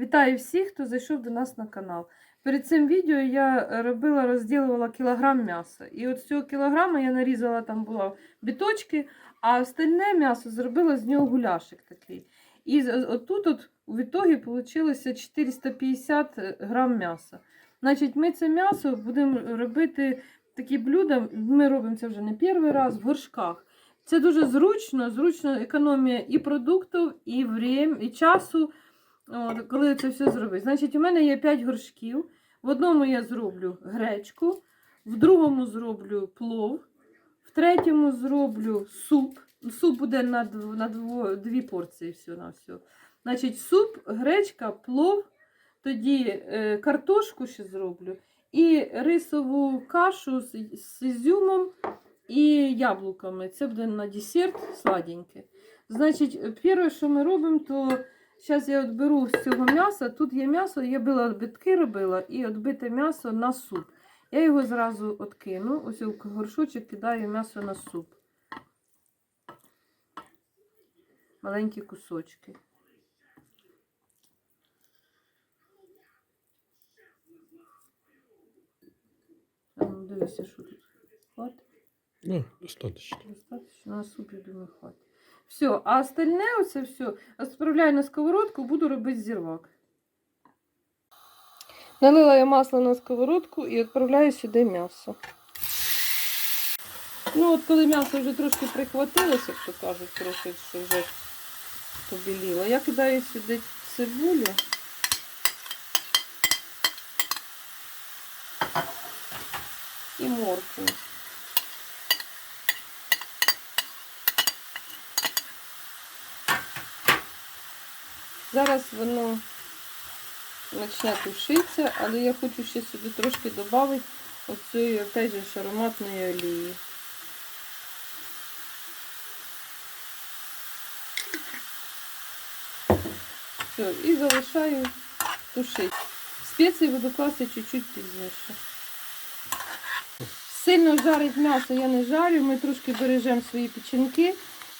Вітаю всіх, хто зайшов до нас на канал. Перед цим відео я робила, розділувала кілограм м'яса. І от з цього кілограма я нарізала, там була біточки, а остальне м'ясо зробила з нього гуляшик такий. І отут от у відтогі вийшло 450 грам м'яса. Значить, ми це м'ясо будемо робити такі блюда. Ми робимо це вже не перший раз в горшках. Це дуже зручно, зручно економія і продуктів, і время, і часу. От, коли це все зробити. Значить, у мене є 5 горшків. В одному я зроблю гречку, в другому зроблю плов, в третьому зроблю суп. Суп буде на, дв- на дво, дві порції все на все. Значить, суп, гречка, плов, тоді е, картошку ще зроблю. І рисову кашу з, з ізюмом і яблуками. Це буде на десерт сладеньке. Значить, перше, що ми робимо, то зараз я от беру з цього м'яса. Тут є м'ясо, я била битки робила і відбите м'ясо на суп. Я його зразу откину. Ось в горшочок кидаю м'ясо на суп. Маленькі кусочки. Ну, дивися, що тут. Хватить? Ну, достаточно. Достаточно на суп, я думаю, хватить. Все, а остальне оце все відправляю на сковородку, буду робити зірвак. Налила я масло на сковородку і відправляю сюди м'ясо. Ну, от коли м'ясо вже трошки прихватилося, як то кажуть, трохи вже побіліло, я кидаю сюди цибулю. І моркву. Зараз воно почне тушитися, але я хочу ще сюди трошки додати оцієї опять же ароматної олії. Все, і залишаю тушити. Спеції буду класти чуть-чуть пізніше. Сильно жарить м'ясо я не жарю, ми трошки бережемо свої печінки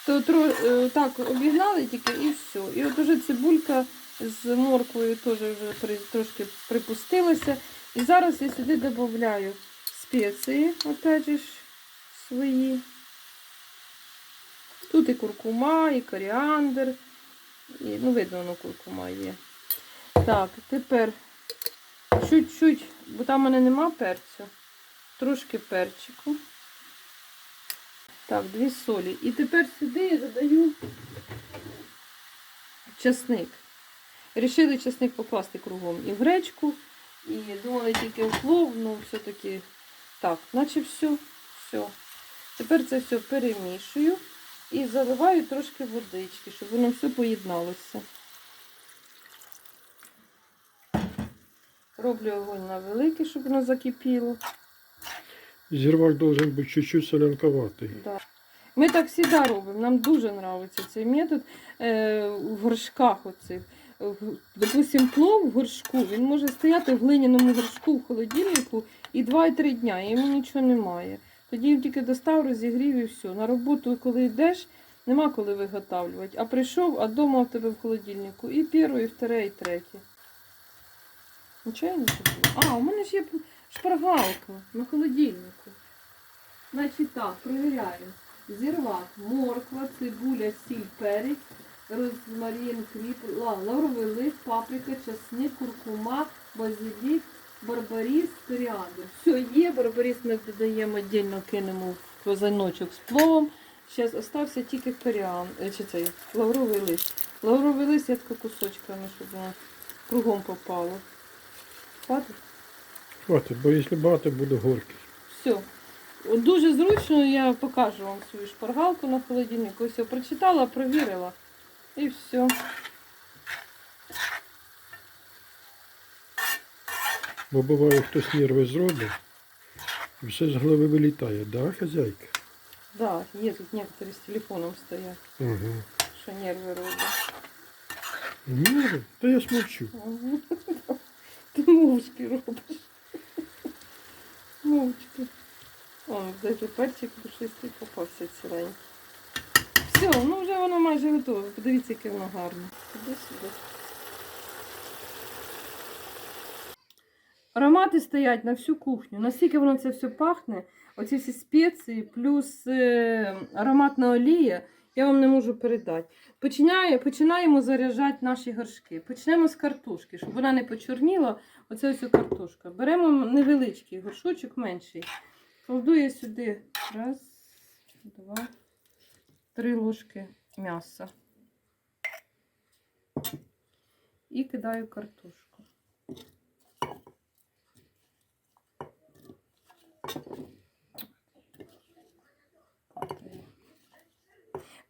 то е, так обігнали тільки і все. І от уже цибулька з морквою теж вже трошки припустилася. І зараз я сюди додаю спеції, опять же свої. Тут і куркума, і коріандр. І, ну, видно, воно куркума є. Так, тепер чуть-чуть, бо там в мене нема перцю, трошки перчику. Так, дві солі. І тепер сюди я додаю часник. Рішили часник покласти кругом і в гречку, і думали тільки в плов, ну все-таки так, наче все, все. Тепер це все перемішую і заливаю трошки водички, щоб воно все поєдналося. Роблю огонь на великий, щоб воно закипіло. Зірвак должен бути чуть-чуть солянковатий. Да. Ми так завжди робимо. Нам дуже подобається цей метод е, в горшках. Оцих. Допустим, плов в горшку, він може стояти в глиняному горшку в холодильнику і 2-3 дня, і йому нічого немає. Тоді він тільки достав, розігрів і все. На роботу, коли йдеш, нема коли виготовлювати. А прийшов, а вдома в тебе в холодильнику і перше, і вторе, і третє. Нічого не? А, у мене ж є шпаргалка на холодильнику. Значить так, перевіряємо. Зірвак, морква, цибуля, сіль, перець, розмарин, кріп, ла- лавровий лист, паприка, часник, куркума, базилік, барбаріс, коріандр. Все є, барбаріс ми додаємо віддільно, кинемо в казаночок з пловом. Зараз остався тільки коріандр, чи цей лавровий лист. Лавровий лист я тако кусочками, щоб воно кругом попало. Хватить? Хватить, бо якщо багато, буде горький. Все. Дуже зручно, я покажу вам свою шпаргалку на холодильнику. Ось я прочитала, провірила. І все. Бо буває, хтось нерви зробить, і все з голови вилітає, да, хазяйка? Да, є тут некоторі з телефоном стоять, Угу. що нерви роблять. Нерви? Та я смовчу. Мгм. Ти мовчки робиш мовчки. О, даже пальчик душистий попався ціленький. Все, ну вже воно майже готове. Подивіться, яке воно гарне. Туди-сюди. Аромати стоять на всю кухню. Наскільки воно це все пахне, оці всі спеції, плюс е, ароматна олія я вам не можу передати. Починає, починаємо заряджати наші горшки. Почнемо з картошки, щоб вона не почорніла. Оце ось картошка. Беремо невеличкий горшочок менший. Кладу я сюди раз, два, три ложки м'яса. І кидаю картошку.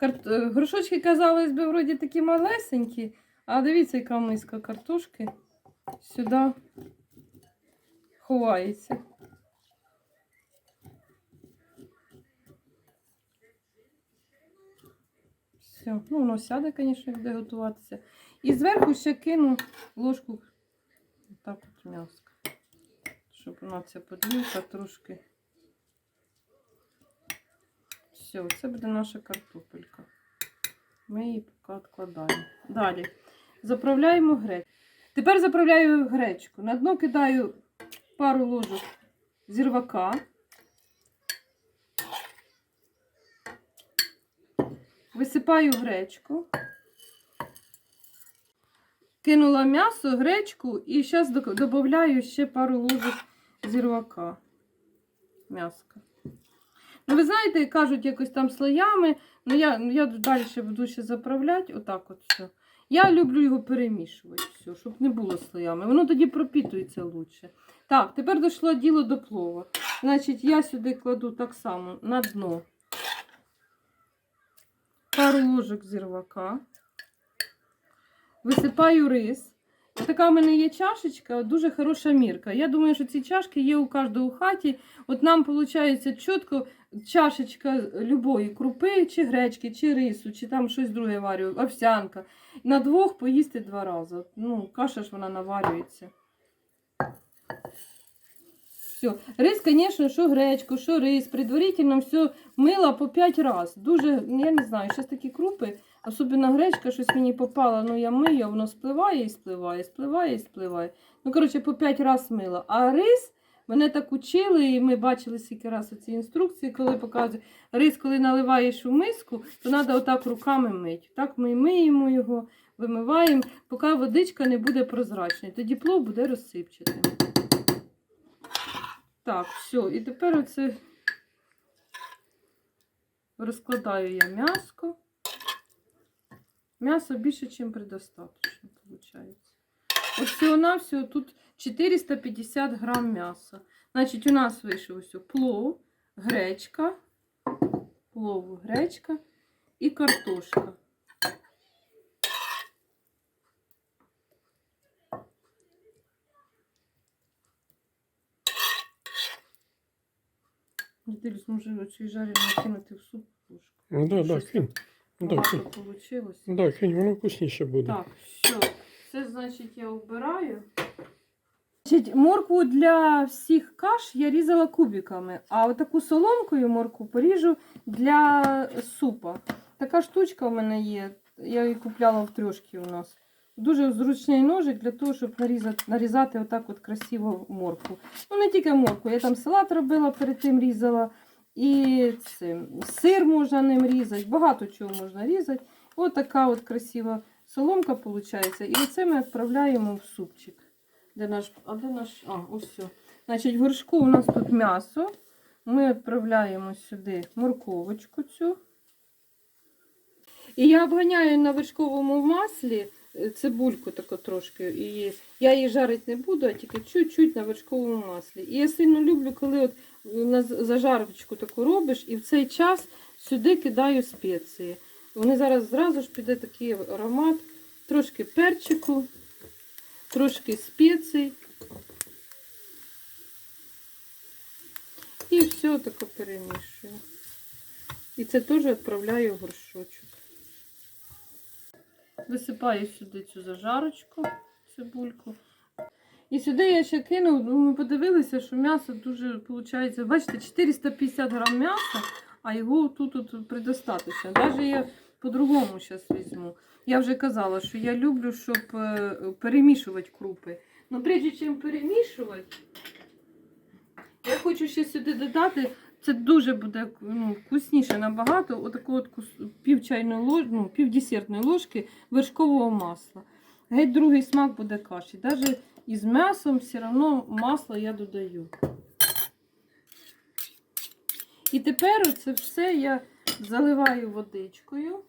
Карт... е, Горшочки, казалось би, вроді такі малесенькі, а дивіться, яка миска картошки сюди ховається. Все, ну воно сяде, звісно, буде готуватися. І зверху ще кину ложку так от м'яска, щоб вона ця подливка трошки. Все, це буде наша картопелька. Ми її поки відкладаємо. Далі. Заправляємо гречку. Тепер заправляю гречку. На дно кидаю пару ложок зірвака. Висипаю гречку. Кинула м'ясо, гречку і зараз додаю ще пару ложок зірвака. М'яска. Ну, ви знаєте, кажуть якось там слоями. Ну, я, ну, я далі буду ще заправляти. Отак от все. Я люблю його перемішувати, все, щоб не було слоями. Воно тоді пропітується лучше. Так, тепер дійшло діло до плова. Значить, я сюди кладу так само на дно пару ложок зірвака. Висипаю рис. Така в мене є чашечка, дуже хороша мірка. Я думаю, що ці чашки є у кожного хаті. От нам виходить чітко чашечка любої крупи, чи гречки, чи рису, чи там щось друге варю, овсянка. На двох поїсти два рази. Ну, каша ж вона наварюється. Все. Рис, звісно, що гречку, що рис, предварительно все мила по 5 разів. Дуже, я не знаю, зараз такі крупи, особливо гречка, щось мені попало, ну я мию, воно спливає і спливає, спливає і спливає. Ну, коротше, по 5 разів мила. А рис мене так учили, і ми бачили скільки разів ці інструкції, коли показують, рис, коли наливаєш у миску, то треба отак руками мити. Так ми миємо його, вимиваємо, поки водичка не буде прозрачною. Тоді плов буде розсипчатим. Так, все, і тепер оце розкладаю я м'яско. М'ясо більше, ніж предостаточно, виходить. От всього-навсього тут 450 грам м'яса. Значить, у нас вийшов ось плов, гречка, плов, гречка і картошка. Дивлюсь, може оцю жарену кинути в суп ложку. Ну да, да, кинь. Ну да, кинь. Получилось. Да, кинь, воно вкусніше буде. Так, все. Це значить я вбираю. Значить, моркву для всіх каш я різала кубиками, а отаку соломкою моркву поріжу для супа. Така штучка в мене є. Я її купляла в трьошки у нас. Дуже зручний ножик для того, щоб нарізати, нарізати отак от красиво моркву. Ну, не тільки моркву, я там салат робила, перед тим різала. І цим, сир можна ним різати, багато чого можна різати. Ось така от красива соломка виходить. І оце ми відправляємо в супчик. Де наш, а де наш? А, ось все. Значить, в горшку у нас тут м'ясо. Ми відправляємо сюди морковочку цю. І я обганяю на вершковому маслі цибульку таку трошки. І я її жарити не буду, а тільки чуть-чуть на вершковому маслі. І я сильно люблю, коли от на зажарочку таку робиш, і в цей час сюди кидаю спеції. Вони зараз зразу ж піде такий аромат, трошки перчику, трошки спецій. І все таке перемішую. І це теж відправляю в горшочок. Висипаю сюди цю зажарочку, цибульку. І сюди я ще кинув, ну, ми подивилися, що м'ясо дуже виходить, бачите, 450 грам м'яса, а його тут от. Навіть я по-другому зараз візьму. Я вже казала, що я люблю, щоб е, перемішувати крупи. Ну, прежде чим перемішувати, я хочу ще сюди додати. Це дуже буде ну, вкусніше набагато. Отаку от пів чайної ну, пів ложки вершкового масла. Геть другий смак буде каші. Навіть із м'ясом все одно масло я додаю. І тепер це все я заливаю водичкою.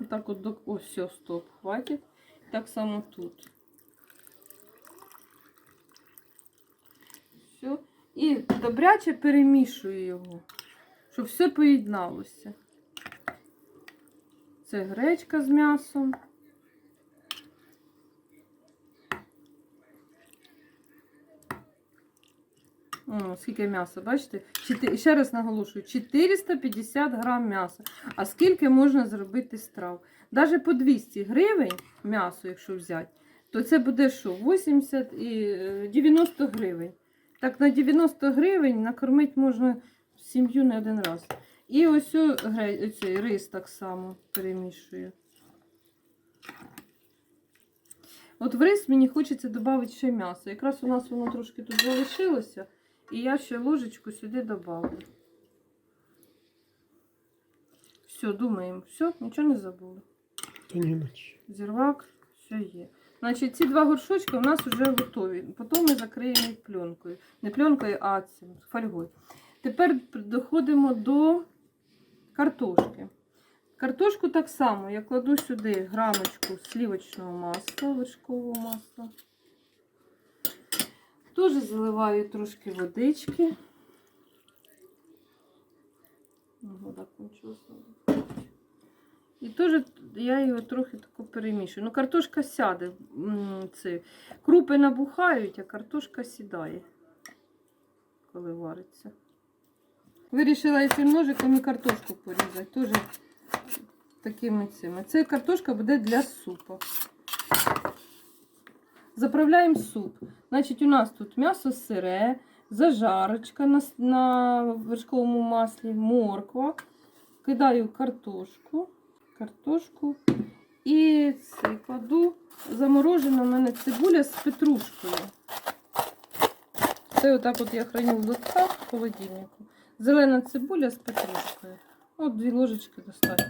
Отак от до... О, все, стоп, хватить. Так само тут. Все. І добряче перемішую його, щоб все поєдналося. Це гречка з м'ясом. О, скільки м'яса, бачите? Чоти- Ще раз наголошую, 450 грам м'яса. А скільки можна зробити страв? Навіть по 200 гривень м'ясо, якщо взяти, то це буде що? 80 і е, 90 гривень. Так на 90 гривень накормити можна сім'ю не один раз. І ось цей рис так само перемішую. От в рис мені хочеться додати ще м'ясо. Якраз у нас воно трошки тут залишилося, і я ще ложечку сюди додавлю. Все, думаємо, все, нічого не забули. Та ні. Зірвак, все є. Значить, ці два горшочки у нас вже готові. Потім ми закриємо їх пленкою. Не пленкою, а цим фольгою. Тепер доходимо до картошки. Картошку так само я кладу сюди грамочку сливочного масла, вершкового масла. Теж заливаю трошки водички. Вода кончилась. І теж я його трохи тако перемішую. Ну, картошка сяде. Це. Крупи набухають, а картошка сідає, коли вариться. Вирішила цим ножиком і картошку порізати. Теж такими цими. Це картошка буде для супу. Заправляємо суп. Значить, у нас тут м'ясо сире, зажарочка на, на вершковому маслі, морква. Кидаю картошку картошку. І це кладу заморожена в мене цибуля з петрушкою. Це отак от я храню в лотках в холодильнику. Зелена цибуля з петрушкою. От дві ложечки достатньо.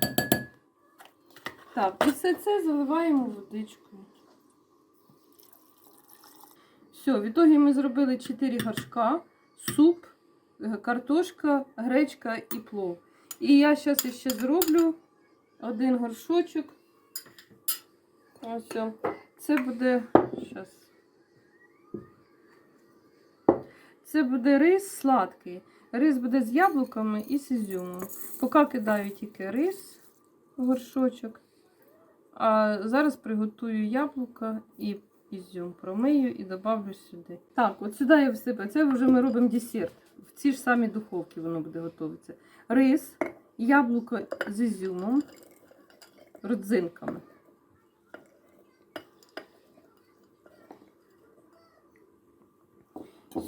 Так, і все це заливаємо водичкою. Все, в ітогі ми зробили 4 горшка, суп, е, картошка, гречка і плов. І я зараз ще зроблю один горшочок. Ось. Це буде. Щас. Це буде рис сладкий. Рис буде з яблуками і з ізюмом. Поки кидаю тільки рис в горшочок. А зараз приготую яблука і ізюм. Промию і добавлю сюди. Так, от сюди я всипаю. Це вже ми робимо десерт. В цій ж самій духовці воно буде готуватися. Рис, яблуко з ізюмом родзинками.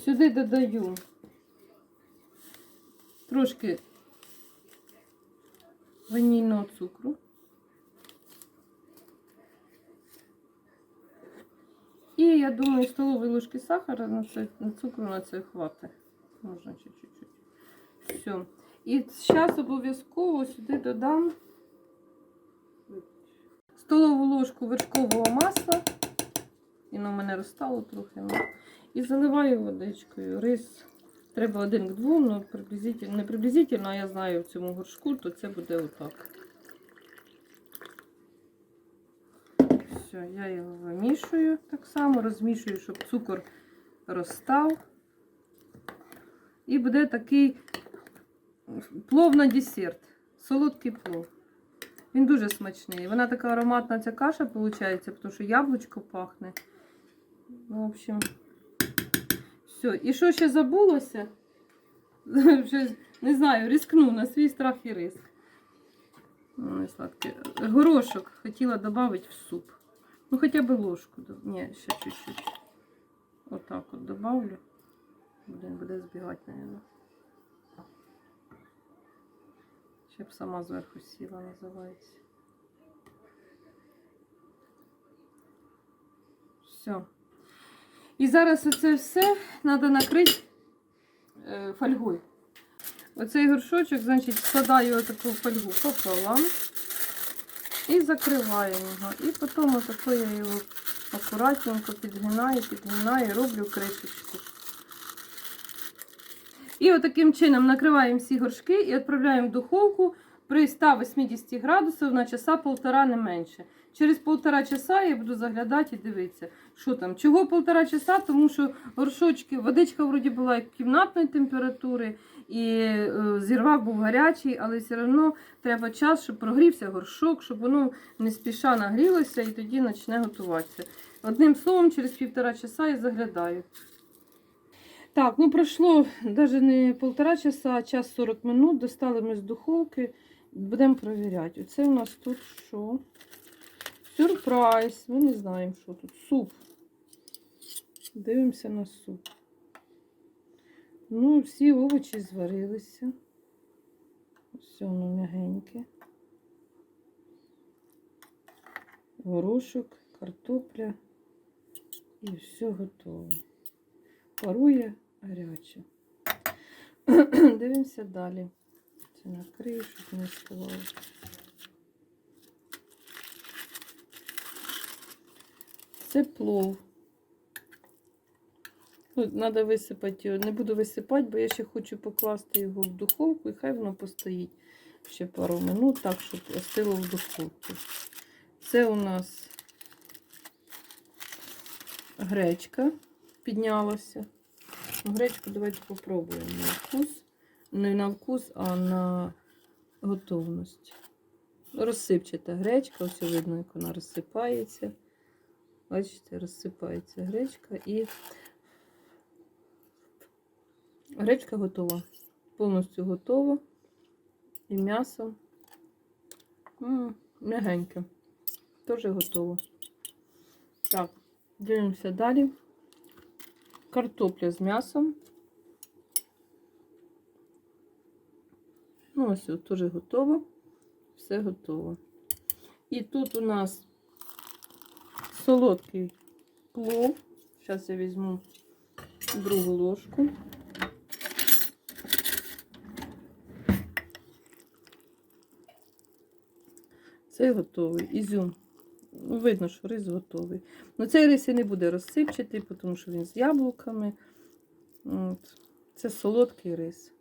Сюди додаю трошки ванільного цукру. І я думаю, столової ложки сахара на це, на цукру на це хватить. Можна ще чуть-чуть. Все. І зараз обов'язково сюди додам столову ложку вершкового масла. І воно в мене розстало трохи. Ну. І заливаю водичкою. Рис треба один к двом, ну приблизительно, не приблизительно, а я знаю в цьому горшку, то це буде отак. Все, я його вимішую так само, розмішую, щоб цукор розстав. І буде такий плов на десерт. Солодкий плов. Він дуже смачний. Вона така ароматна ця каша виходить, тому що яблучко пахне. В общем, все. І що ще забулося? Не знаю, рискну на свій страх і риск. Не сладке. Горошок хотіла додати в суп. Ну, хоча б ложку. Ні, ще чуть-чуть. Отак от добавлю. Блин, буде збігати, мабуть. Ще б сама зверху сіла, називається. Все. І зараз оце все треба накрити е, фольгою. Оцей горшочок, значить, складаю отаку фольгу пополам і закриваю його. І потім отако я його акуратненько підгинаю, підгинаю, роблю кришечку. І отаким чином накриваємо всі горшки і відправляємо в духовку при 180 градусах на часа полтора не менше. Через полтора часа я буду заглядати і дивитися, що там. Чого полтора часа? Тому що горшочки, водичка вроді була кімнатної температури, і е, зірвак був гарячий, але все одно треба час, щоб прогрівся горшок, щоб воно не спіша нагрілося і тоді почне готуватися. Одним словом, через півтора часа я заглядаю. Так, ну пройшло навіть не полтора часа, а час 40 минут. Достали ми з духовки. Будемо перевіряти. Оце у нас тут що? Сюрприз. Ми не знаємо, що тут. Суп. Дивимося на суп. Ну, всі овочі зварилися. Ось воно м'ягеньке. Горошок, картопля. І все готово. Парує гаряче. Дивимося далі. Це накрию, щоб не сховало. Це плов. Ну, Треба висипати його. Не буду висипати, бо я ще хочу покласти його в духовку і хай воно постоїть ще пару минут, так, щоб остило в духовці. Це у нас гречка піднялася. Гречку давайте попробуємо на вкус. Не на вкус, а на готовність. Розсипчата гречка, ось видно, як вона розсипається. Бачите, розсипається гречка і гречка готова. Повністю готова. І м'ясо. М'ягеньке. Теж готово. Так, дивимося далі. Картопля з м'ясом. Ну, ось теж готово. Все готово. І тут у нас солодкий плов. Зараз я візьму другу ложку. Це готовий. Ізюм. Ну, видно, що рис готовий. Ну, цей рис і не буде розсипчатий, тому що він з яблуками. От. Це солодкий рис.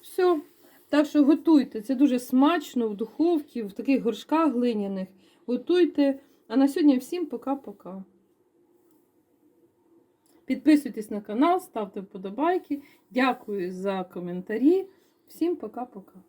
Все. Так що готуйте. Це дуже смачно в духовці, в таких горшках глиняних. Готуйте. А на сьогодні всім пока-пока. Підписуйтесь на канал, ставте вподобайки. Дякую за коментарі. Всім пока-пока.